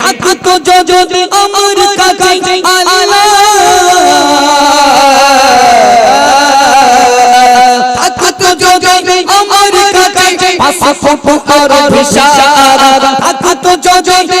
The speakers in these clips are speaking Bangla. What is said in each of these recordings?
থাকতো যদি আমার কাছে আল্লাহ। থাকতো যদি আমার কাছে পাসপোর্ট আর ভিসা থাকতো যদি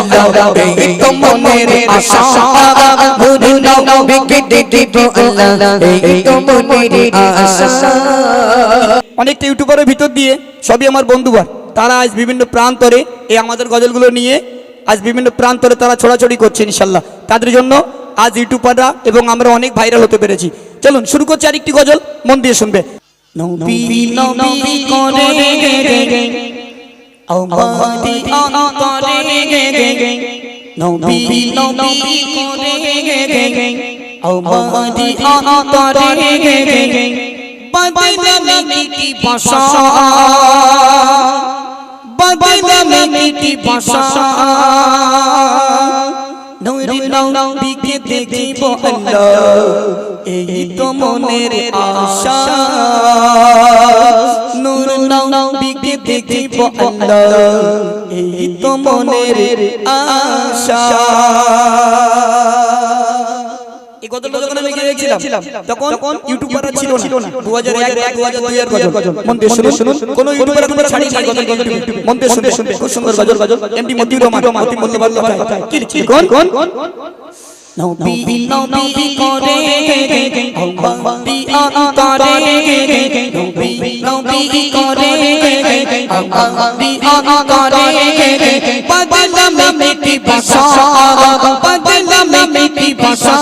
আল্লাহ এই তো মনের আশা নূরে নবীকে দেখব আল্লাহ এই তো মনের আশা। অনেকটা ইউটিউবারের ভিতর দিয়ে সবই আমার বন্ধুবার তারা আজ বিভিন্ন প্রান্তরে এই আমাদের গজলগুলো নিয়ে আজ বিভিন্ন প্রান্তরে তারা ছড়াছড়ি করছে ইনশাল্লাহ। তাদের জন্য আজ ইউটিউবাররা এবং আমরা অনেক ভাইরাল হতে পেরেছি। চলুন শুরু করছি আরেকটি গজল মন দিয়ে শুনবে। নবী নবী করে আমাদি অন্তরে নবী নবী করে আমাদি অন্তরে বদলা মে কি বসা বদলা মে কি বসা নূরে নবীকে দেখিব আল্লাহ এই তো মনের আশা নূর নবীকে দেখিব আল্লাহ এই তো মনের আশা। এই গজলটা যখন আমি গেয়েছিলাম তখন ইউটিউবাররা ছিল না। দু হাজার এক দু হাজার দুই এর গজল। মন দিয়ে শুনুন শুনুন। কোন ইউটিউবার কোনো ছাড়ি নাই গজল গজল মন দিয়ে শুনবে শুনবে খুব সুন্দর গজল গজল। এমডি মতিউর রহমান অতি মূল্যবান কথা কি কি কোন কোন নবী নবী করে আমাদি অন্তরে নবী নবী করে আমাদি অন্তরে বদলা মে কি বসা বদলা মে কি বসা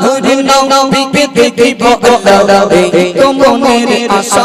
নূরে নবীকে দেখিব আল্লাহ এই তো মনের আশা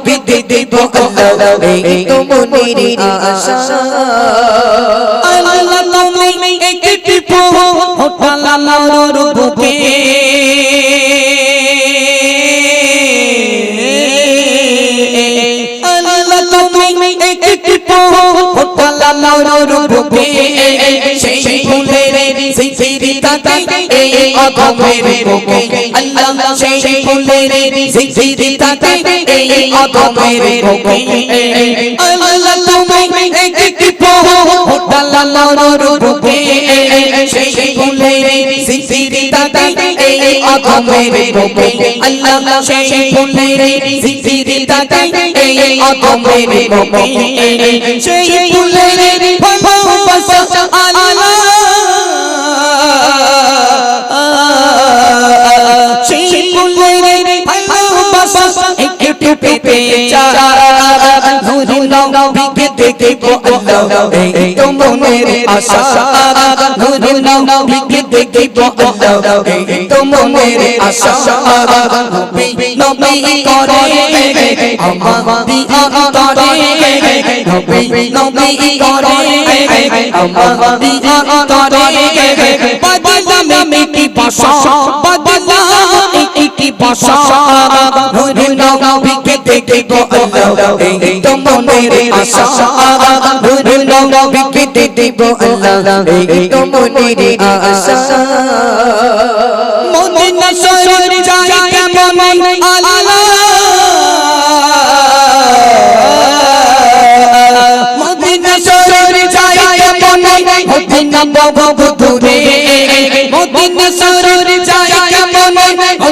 আল্লাহ এই তো মনের আশা আল্লাহ তুমি এই অগমের বুকে আল্লাহ সেই ফুলের সিসিরি তাতে এই অগমের বুকে আল্লাহ তুমি একটি প্রভু হোটালা লালোর বুকে সেই ফুলের সিসিরি তাতে এই অগমের বুকে আল্লাহ সেই ফুলের সিসিরি তাতে এই অগমের বুকে সেই ফুলের নবীকে দেখিব আল্লাহ এই তো মনের আশা নূরে নবীকে দেখিব আল্লাহ এই তো মনের কি বসা বদলা মে কি বসা দেখিব আল্লাহ। এই তো মনের আশা নূরে নবীকে দেখিব আল্লাহ। এই তো মনের আশা মদিনা শরীর যায় কেমন আল্লাহ মদিনা শরীর যায় কেমন মদিনা বহু দূরে মদিনা শরীর যায় কেমন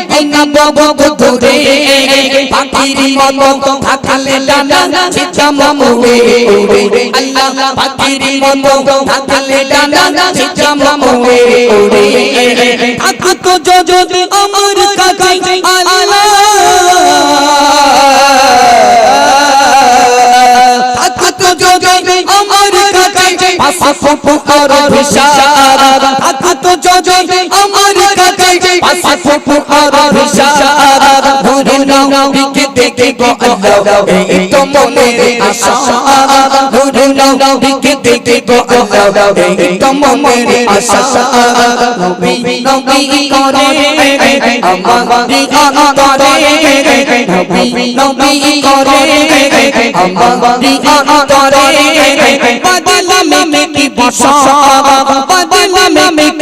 মদিনা বহুত দূরে পাখির মতো থাকলে ডানা উড়ে উড়ে আল্লাহ পাখির মতো থাকলে ডানা ছিটাম উড়ে উড়ে থাকো আমার কাছে আল্লাহ থাকো যদি আমার কাছে পাসপোর্ট আর ভিসা থাকো যদি আমার কাছে পাসপোর্ট আর ভিসা ধরে নাও দিকে দেখে গো আল্লাহ। এই তো মনের আশা। ধরে নাও দেখে গো আল্লাহ। এই তো মনের আশা। নবী নবী করে। আমার দিয়ান নবী নবী করে। আমার দিয়ান করে কি বসা বদলা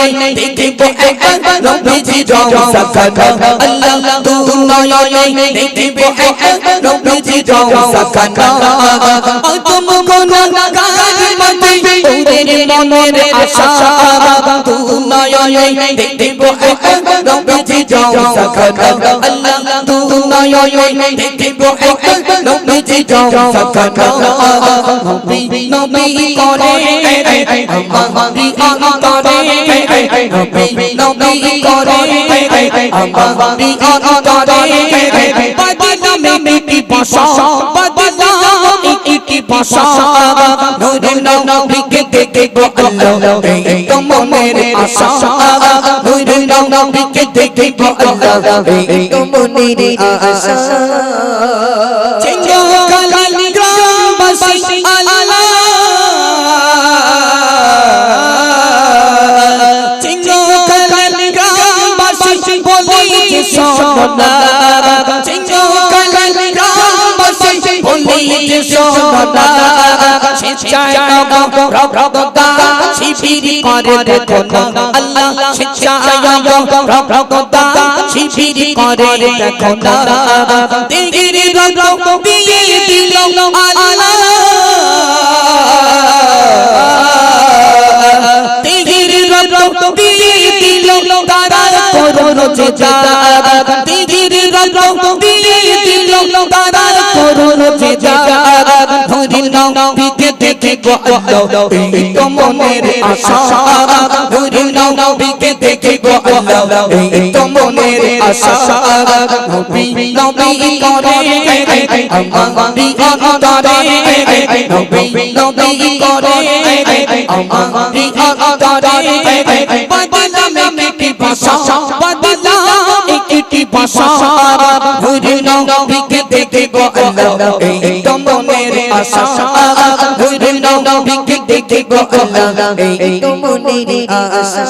দেখিব একবার রবিজি জওসা কাকা আল্লাহ তু নয়নে দেখিব একবার রবিজি জওসা কাকা অদম গুণাগার মাটি ওরে মনের আশা তু নয়নে দেখিব একবার রবিজি জওসা কাকা আল্লাহ তু নয়নে দেখিব একবার কাকা নবী নবী করে আমারি অন্তরে শিক্ষায় নব প্রভদা শিবিরি করে দেখো না আল্লাহ শিক্ষায় নব প্রভদা শিবিরি করে দেখো না দিগিরি রব দিয়ে দিল আল্লাহ দিগিরি রব দিয়ে দিল তারা করুন যে যা রব দিয়ে দিল তারা করুন যে যা ধরি নাও দিকে দেখে আল্লাহ এই তো মনের আশা। ধরি নাও দিকে আল্লাহ এই তো মনের আশা। নবী নবী করে। আমারি অন্তরে। নবী নবী করে। আমারি অন্তরে। বদলা মে ভাষা। বদলা একটি ভাষা। ধরে নাও দিকে আল্লাহ এই তো মনের আশা। দেখে গো আল্লাহ এই তো মনের আশা